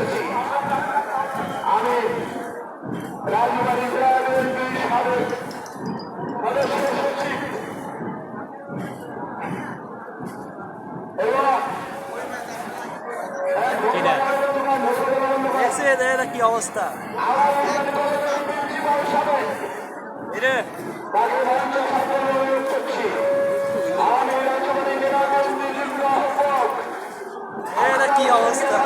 করেছি। আমি রাজবাড়ি সাবেক সদস্য সচিব কি অবস্থা। এটা কি অবস্থা।